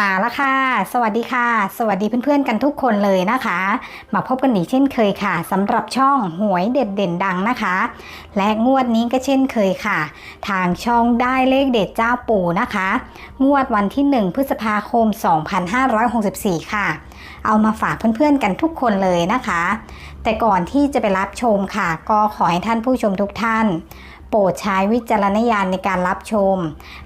มาแล้วค่ะ สวัสดีค่ะ สวัสดีเพื่อนๆกันทุกคนเลยนะคะ มาพบกันอีกเช่นเคยค่ะสำหรับช่องหวยเด็ดเด่นดังนะคะ และงวดนี้ก็เช่นเคยค่ะ ทางช่องได้เลขเด็ดเจ้าปู่นะคะ งวดวันที่ 1 พฤษภาคม 2564 ค่ะ เอามาฝากเพื่อนๆกันทุกคนเลยนะคะ แต่ก่อนที่จะไปรับชมค่ะ ก็ขอให้ท่านผู้ชมทุกท่าน ปรดใช้วิจารณญาณในการรับชม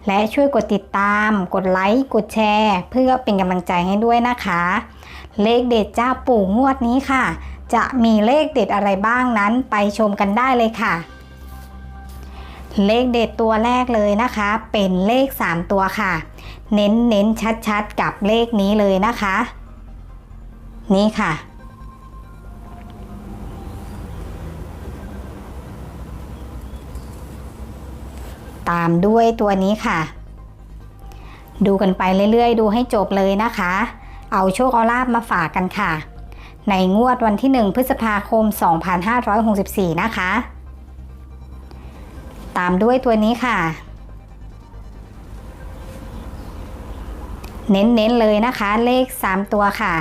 และช่วยกดติดตาม กดไลค์ กดแชร์ เพื่อเป็นกำลังใจให้ด้วยนะคะ เลขเด็ดเจ้าปู่งวดนี้ค่ะ จะมีเลขเด็ดอะไรบ้างนั้นไปชมกันได้เลยค่ะ เลขเด็ดตัวแรกเลยนะคะ เป็นเลข 3 ตัวค่ะ เน้นเน้นชัดชัดๆกับเลขนี้เลยนะคะ นี่ค่ะ ตามด้วยตัวนี้ค่ะ ดูกันไปเรื่อยๆ ดูให้จบเลยนะคะ เอาโชคเอาลาบมาฝากกันค่ะ ในงวดวันที่ 1 พฤษภาคม 2564 นะคะ ตามด้วยตัวนี้ค่ะ เน้นๆเลยนะคะ เลข 3 ตัวค่ะ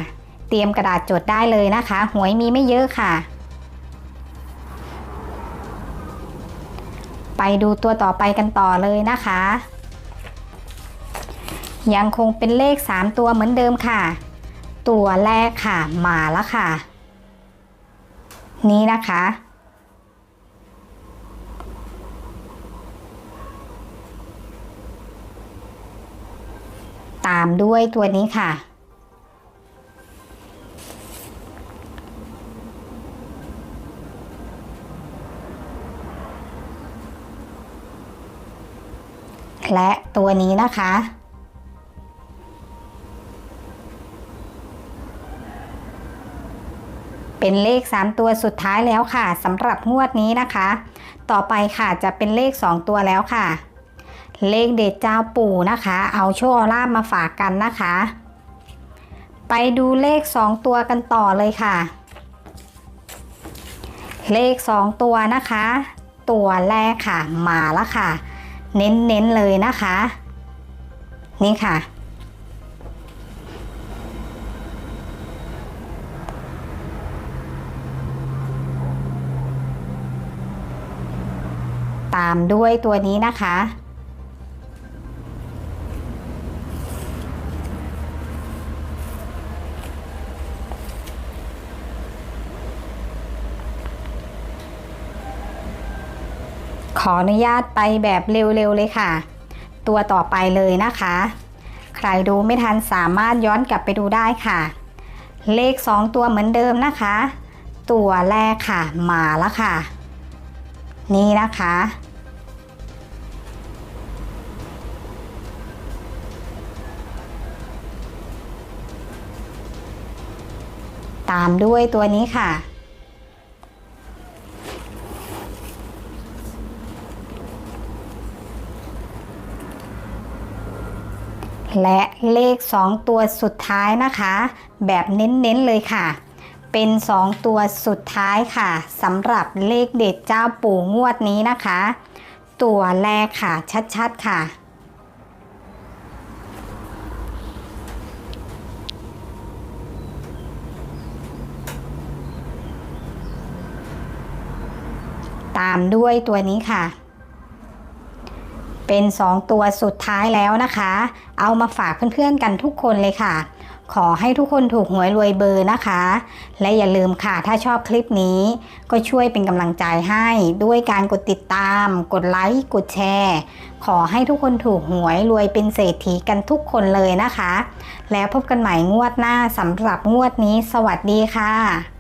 เตรียมกระดาษจดได้เลยนะคะ หวยมีไม่เยอะค่ะ ไปดูตัวต่อไปกันต่อเลยนะคะ ยังคงเป็นเลข 3 ตัวเหมือนเดิมค่ะ ตัวแรกค่ะมาแล้วค่ะ นี่นะคะ ตามด้วยตัวนี้ค่ะ และตัวนี้นะคะ เป็นเลข 3 ตัวสุดท้ายแล้วค่ะสำหรับงวดนี้นะคะ ต่อไปค่ะจะเป็นเลข 2 ตัวแล้วค่ะ เลขเด็ดเจ้าปู่นะคะ เอาโชคเอาลาบมาฝากกันนะคะ ไปดูเลข 2 ตัวกันต่อเลยค่ะ เลข 2 ตัวนะคะ ตัวแรกค่ะมาแล้วค่ะ เน้นๆเลยนะคะ นี่ค่ะ ตามด้วยตัวนี้นะคะ ขออนุญาตไปแบบเร็วๆเลยค่ะ ตัวต่อไปเลยนะคะ ใครดูไม่ทันสามารถย้อนกลับไปดูได้ค่ะ เลข 2 ตัวเหมือนเดิมนะคะ ตัวแรกค่ะมาแล้วค่ะ นี่นะคะ ตามด้วยตัวนี้ค่ะ และเลข 2 ตัวสุดท้ายนะคะ แบบเน้นๆเลยค่ะ เป็น 2 ตัวสุดท้ายค่ะสำหรับเลขเด็ดเจ้าปู่งวดนี้นะคะ ตัวแรกค่ะชัดๆค่ะ ตามด้วยตัวนี้ค่ะ เป็น 2 ตัวสุดท้ายแล้วนะคะ เอามาฝากเพื่อนๆกันทุกคนเลยค่ะ ขอให้ทุกคนถูกหวยรวยเบอร์นะคะ และอย่าลืมค่ะถ้าชอบคลิปนี้ก็ช่วยเป็นกำลังใจให้ด้วยการกดติดตาม กดไลค์ กดแชร์ ขอให้ทุกคนถูกหวยรวยเป็นเศรษฐีกันทุกคนเลยนะคะ แล้วพบกันใหม่งวดหน้าสำหรับงวดนี้ สวัสดีค่ะ